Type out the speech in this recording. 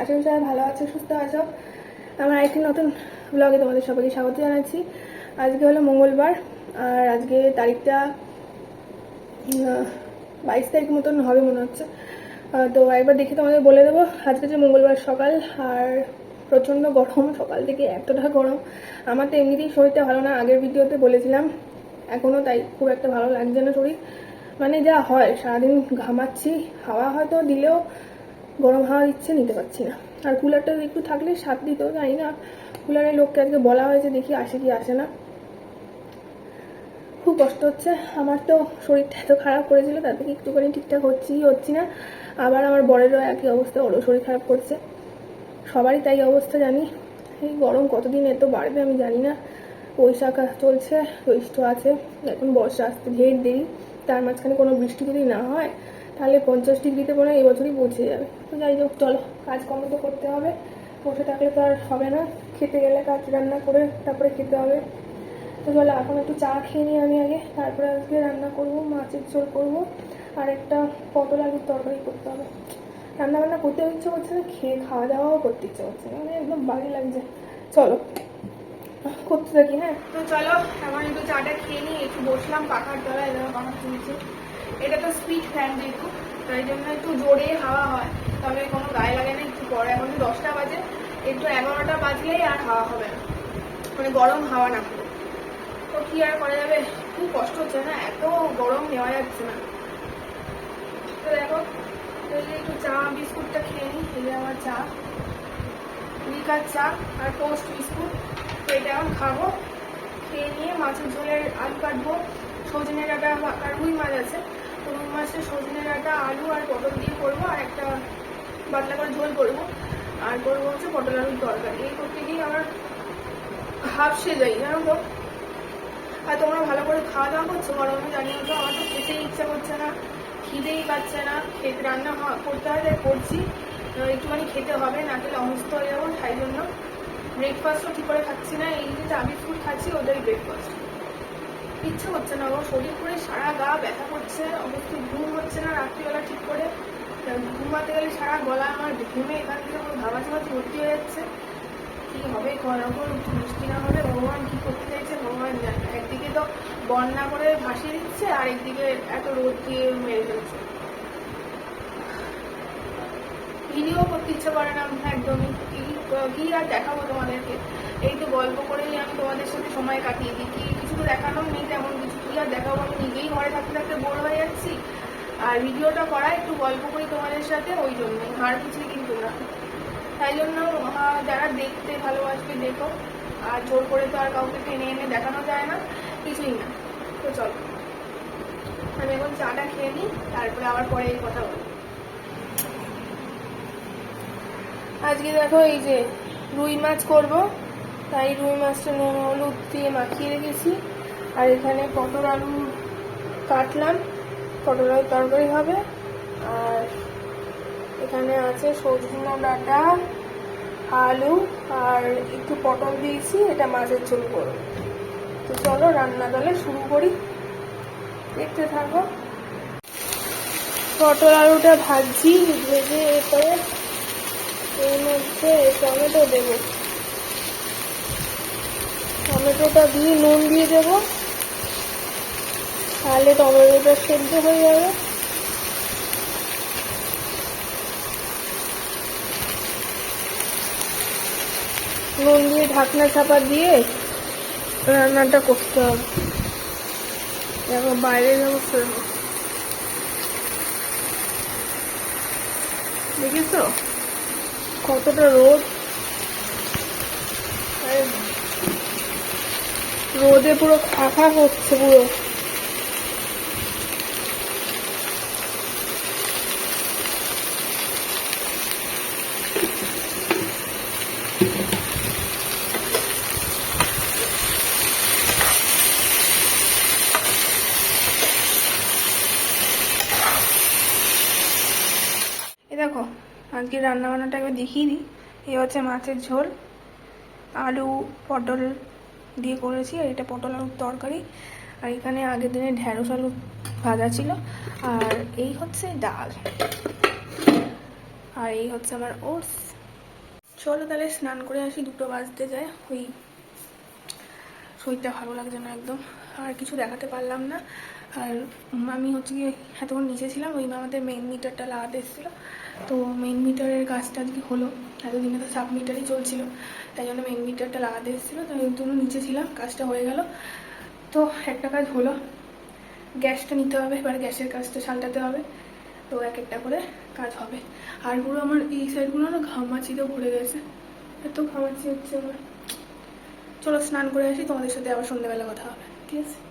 আশা করি সবাই ভালো আছো, সুস্থ আছো। আমার একটি নতুন ব্লগে তোমাদের সবাইকে স্বাগত জানাচ্ছি। আজকে হলো মঙ্গলবার, আর আজকে তারিখটা বাইশ তারিখ মতন হবে মনে হচ্ছে। তো একবার দেখে তোমাদের বলে দেবো, আজকে যে মঙ্গলবার সকাল, আর প্রচণ্ড গরম, সকাল থেকে এতটা গরম। আমার তো এমনিতেই শরীরটা ভালো না, আগের ভিডিওতে বলেছিলাম। এখনও তাই খুব একটা ভালো লাগছে না শরীর। মানে যা হয়, সারাদিন ঘামাচ্ছি, হাওয়া হয়তো দিলেও গরম হাওয়া দিচ্ছে নিতে পারছি না। আর কুলারটা একটু থাকলে সাত দিত, জানি না। কুলারের লোককে আজকে বলা হয়েছে, দেখি আসে কি আসে না। খুব কষ্ট হচ্ছে। আমার তো শরীরটা এত খারাপ করেছিল, তার থেকে একটুখানি ঠিকঠাক হচ্ছি হচ্ছি না। আবার আমার বরেরও একই অবস্থা, ওরও শরীর খারাপ করছে। সবারই তাই অবস্থা, জানি। এই গরম কতদিন এত বাড়বে আমি জানি না। বৈশাখ চলছে জ্যৈষ্ঠ আছে। এখন বর্ষা আসতে ঢের দেরি, তার মাঝখানে কোনো বৃষ্টি যদি না হয় তাহলে পঞ্চাশ ডিগ্রিতে পরে এই বছরই পৌঁছে যাবে। তো যাই হোক, চলো কাজকর্ম তো করতে হবে। বসে থাকলে তো আর হবে না। খেতে গেলে কাজ রান্না করে তারপরে খেতে হবে। তো চলো, এখন একটু চা খেয়ে নিই আমি আগে। তারপরে আজকে রান্না করব, মাছের ঝোল করব। আর একটা পটল আলুর তরকারি করতে হবে। রান্না বান্না করতে ইচ্ছে করছে না, খেয়ে খাওয়া দাওয়াও করতে ইচ্ছে করছে না। মানে একদম বাড়ি লাগছে। চলো, করতে থাকি হ্যাঁ? তো চলো, এখন একটু চাটা খেয়ে নিই, একটু বসলাম, পাখার তলায় যেন পাখা চলছে এটা তো স্পিড ফ্যান যেহেতু, তাই জন্য একটু জোরে হাওয়া হয়। তবে কোনো গায়ে লাগে না, একটু পরে। এখন দশটা বাজে, একটু এগারোটা বাজলেই আর হাওয়া হবে না। মানে গরম হাওয়া না। তো কি আর করা যাবে? খুব কষ্ট হচ্ছে না? এত গরম নেওয়া যাচ্ছে না। তো দেখো একটু চা, বিস্কুটটা খেয়ে নিই। খেলে আমার চা, লিকার চা আর টোস্ট বিস্কুট। তো এটা এখন খাব, খেয়ে নিয়ে মাছের ঝোলের আলু কাটবো। সজনে ডাঁটা আর রুই মাছ আছে। তো রুই মাছের সজনে ডাঁটা, আলু আর পটল দিয়ে করব আর একটা পাতলা করে ঝোল করব। আর করব হচ্ছে পটল আলুর তরকারি। এই করতে গিয়ে আমার হাফ সে যাই জানো তো? আর তোমরা ভালো করে খাওয়া দাওয়া করছ? গরমে জানিও তো, আমার তো খেতেই ইচ্ছা করছে না, খিদেই পাচ্ছে না। খেতে রান্না করতে হয় তাই করছি। একটুখানি খেতে হবে, না খেলে অসুস্থ হয়ে যাব, তাই জন্য ব্রেকফাস্টও ঠিক করে খাচ্ছি না। এই যে চা বিস্কুট খাচ্ছি, ওটাই ব্রেকফাস্ট ইচ্ছে হচ্ছে না ও শরীর করে সারা গা ব্যথা করছে অবশ্য ঘুম হচ্ছে না, রাত্রিবেলা ঠিক করে ঘুমাতে গেলে সারা গলা, আমার ঘুমে এখান থেকে ধাবা ভাবাচি ভর্তি হয়ে যাচ্ছে। কী হবে কখন বৃষ্টি না হলে ভগবান কী করতে চাইছে, ভগবান জানে একদিকে তো বন্যা করে ভাসিয়ে দিচ্ছে, আর একদিকে এত রোদ দিয়ে মেরে ফেলছে। ভিডিও করতে ইচ্ছে করে না একদমই কি আর দেখাবো তোমাদেরকে? এই তো গল্প করেই আমি তোমাদের সাথে সময় কাটিয়ে দিই। কি কিছু তো দেখানো নেই তেমন কিছু। কি আর দেখাবো? আমি নিজেই ঘরে থাকতে থাকতে বোর হয়ে যাচ্ছি। আর ভিডিওটা করা, একটু গল্প করি তোমাদের সাথে, ওই জন্যই। আর কিছুই কিন্তু না। তাই জন্য যারা দেখতে ভালোবাসবে, দেখো। আর জোর করে তো আর কাউকে টেনে এনে দেখানো যায় না, কিছুই না। তো চলো। আমি এখন চাটা খেয়ে নিই, তারপরে আবার পরে এই কথা বলি আজকে দেখো এই যে রুই মাছ করব। তাই রুই মাছটা নুন, হলুদ দিয়ে মাখিয়ে রেখেছি। আর এখানে পটল আলু কাটলাম। পটল আলুর তরকারি হবে। আর এখানে আছে সজনে ডাঁটা, আলু, আর একটু পটল দিয়েছি। এটা মাছের ঝোল করব। তো চলো রান্না তাহলে শুরু করি। দেখতে থাকো। পটল আলুটা ভাজছি, ভেজে মধ্যে টমেটো দেব। টমেটোটা দিয়ে নুন দিয়ে দেব। তাহলে টমেটোটা সেদ্ধ হয়ে যাবে। নুন দিয়ে ঢাকনা চাপা দিয়ে রান্নাটা করতে হবে। দেখো বাইরে দেখো। দেখেছ? কতটা রোদ? রোদে পুরো ফাঁকা হচ্ছে পুরো। দেখো আজকে রান্না বান্নাটা একবার দেখিয়ে দিই। এই হচ্ছে মাছের ঝোল। আলু, পটল দিয়ে করেছি, আর এটা পটল আলুর তরকারি। আর এখানে আগের দিনে ঢ্যাঁড়স আলু ভাজা ছিল। আর এই হচ্ছে ডাল। আর এই হচ্ছে আমার ওটস। চলো তাহলে স্নান করে আসি, দুটো বাজতে যায়। ওই শরীরটা ভালো লাগছে না একদম। আর কিছু দেখাতে পারলাম না। আর আমি হচ্ছে কি এতক্ষণ নিচে ছিলাম, ওই আমাদের মেইন মিটারটা লাগাতে এসেছিল। তো মেইন মিটারের কাজটা আজকে হলো। এতদিনে তো সাব মিটারই চলছিল। তাই জন্য মেইন মিটারটা লাগাতে এসেছিল। তো এই জন্য নিচে ছিলাম, কাজটা হয়ে গেল। তো একটা কাজ হলো, গ্যাসটা নিতে হবে, এবার গ্যাসের কাজটা সালটাতে হবে। তো এক একটা করে কাজ হবে। আর পুরো আমার এই সাইডগুলো না ঘামাচিতে ভরে গেছে। এত ঘামাচি হচ্ছে আমার। চলো স্নান করে আসি, তোমাদের সাথে আবার সন্ধ্যেবেলা কথা হবে। ঠিক আছে?